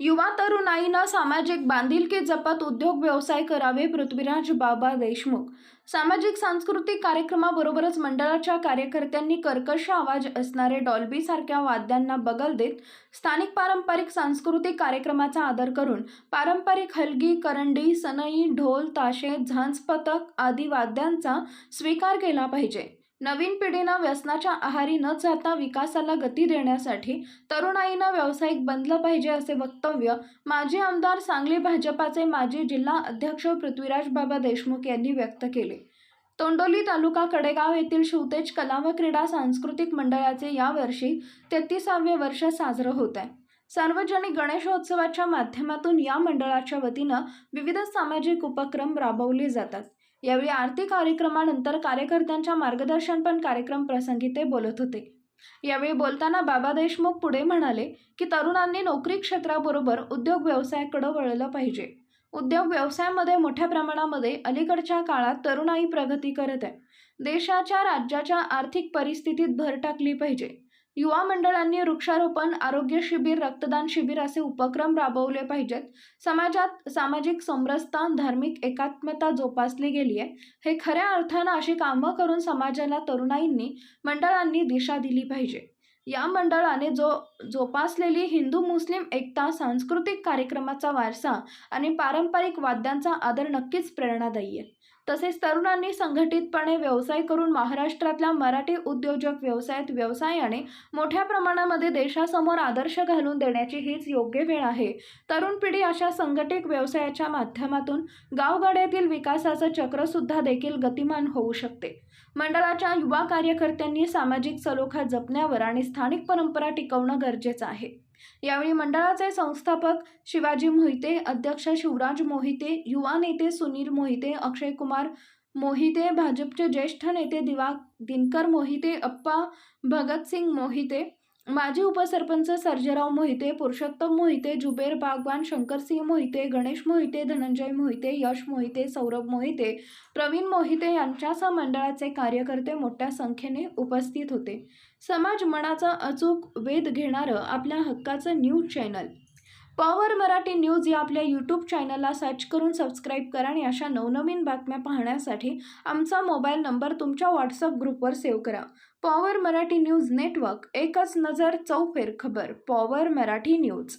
युवा तरुणाईनं सामाजिक बांधिलकी जपत उद्योग व्यवसाय करावे पृथ्वीराज बाबा देशमुख. सामाजिक सांस्कृतिक कार्यक्रमाबरोबरच मंडळाच्या कार्यकर्त्यांनी कर्कश आवाज असणारे डॉल्बी सारख्या वाद्यांना बगल देत स्थानिक पारंपरिक सांस्कृतिक कार्यक्रमाचा आदर करून पारंपरिक हलगी करंडी सनई ढोल ताशे झांज पथक आदी वाद्यांचा स्वीकार केला पाहिजे. नवीन पिढीनं व्यसनाच्या आहारी न जाता विकासाला गती देण्यासाठी तरुणाईनं व्यावसायिक बनलं पाहिजे असे वक्तव्य माजी आमदार सांगली भाजपाचे माजी जिल्हा अध्यक्ष पृथ्वीराज बाबा देशमुख यांनी व्यक्त केले. तोंडोली तालुका कडेगाव येथील शिवतेज कला व क्रीडा सांस्कृतिक मंडळाचे यावर्षी तेहतीसावे वर्ष साजरं होत आहे सार्वजनिक गणेशोत्सवाच्या माध्यमातून या मंडळाच्या वतीनं विविध सामाजिक उपक्रम राबवले जातात. यावेळी आरती कार्यक्रमानंतर कार्यकर्त्यांच्या मार्गदर्शनपण कार्यक्रम प्रसंगी ते बोलत होते. यावेळी बोलताना बाबा देशमुख पुढे म्हणाले की तरुणांनी नोकरी क्षेत्राबरोबर उद्योग व्यवसायाकडे वळलं पाहिजे. उद्योग व्यवसायामध्ये मोठ्या प्रमाणामध्ये अलीकडच्या काळात तरुणाई प्रगती करत आहे. देशाच्या राज्याच्या आर्थिक परिस्थितीत भर टाकली पाहिजे. युवा मंडळांनी वृक्षारोपण आरोग्य शिबिर रक्तदान शिबिर असे उपक्रम राबवले पाहिजेत. समाजात सामाजिक समरसता धार्मिक एकात्मता जोपासली गेली आहे. हे खऱ्या अर्थानं अशी कामं करून समाजाला तरुणाईंनी मंडळांनी दिशा दिली पाहिजे. या मंडळाने जो जोपासलेली हिंदू मुस्लिम एकता सांस्कृतिक कार्यक्रमाचा वारसा आणि पारंपरिक वाद्यांचा आदर नक्कीच प्रेरणादायी आहे. तसेच तरुणांनी संघटितपणे व्यवसाय करून महाराष्ट्रातल्या मराठी उद्योजक व्यवसायात व्यवसायाने मोठ्या प्रमाणामध्ये देशासमोर आदर्श घालून देण्याची हीच योग्य वेळ आहे. तरुण पिढी अशा संघटित व्यवसायाच्या माध्यमातून गावगाड्यातील विकासाचं चक्रसुद्धा देखील गतिमान होऊ शकते. मंडळाच्या युवा कार्यकर्त्यांनी सामाजिक सलोखा जपण्यावर आणि स्थानिक परंपरा टिकवणं गरजेचं आहे. यावेळी मंडळाचे संस्थापक शिवाजी मोहिते अध्यक्ष शिवराज मोहिते युवा नेते सुनील मोहिते अक्षय कुमार मोहिते भाजपचे ज्येष्ठ नेते दिवा दिनकर मोहिते अप्पा भगतसिंग मोहिते माजी उपसरपंच सर्जेराव मोहिते पुरुषोत्तम मोहिते जुबेर बागवान शंकरसिंह मोहिते गणेश मोहिते धनंजय मोहिते यश मोहिते सौरभ मोहिते प्रवीण मोहिते यांच्यासह मंडळाचे कार्यकर्ते मोठ्या संख्येने उपस्थित होते. समाज मनाचा अचूक वेध घेणारं आपल्या हक्काचं news channel. Power Marathi news या आपल्या यूट्यूब चॅनलला सर्च करून सबस्क्राईब करा आणि अशा नवनवीन बातम्या पाहण्यासाठी आमचा मोबाईल नंबर तुमच्या व्हॉट्सअप ग्रुपवर सेव्ह करा. पॉवर मराठी न्यूज नेटवर्क एकच नजर चौफेर खबर. Power Marathi news.